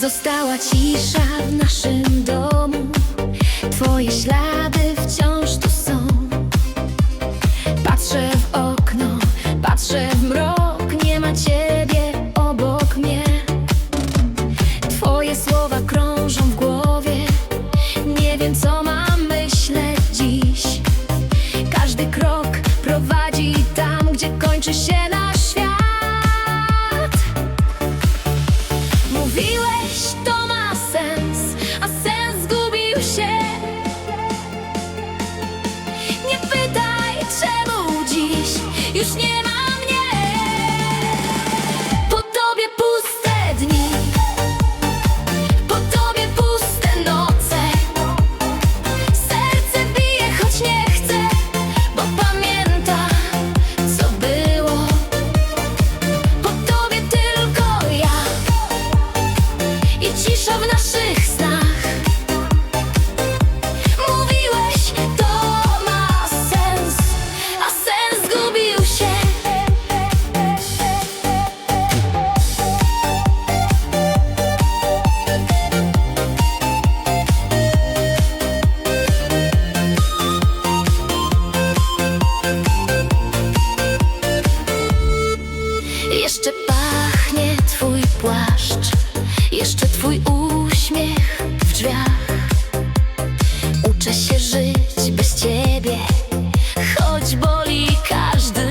Została cisza w naszym domu. Twoje ślady wciąż tu są. Patrzę w okno, patrzę w mrok. Nie ma ciebie obok mnie. Twoje słowa krążą w głowie. Nie wiem co mam myśleć dziś. Każdy krok prowadzi tam, gdzie kończy się już nie ma mnie. Po tobie puste dni, po tobie puste noce. Serce bije, choć nie twój uśmiech w drzwiach. Uczę się żyć bez ciebie Choć boli każdy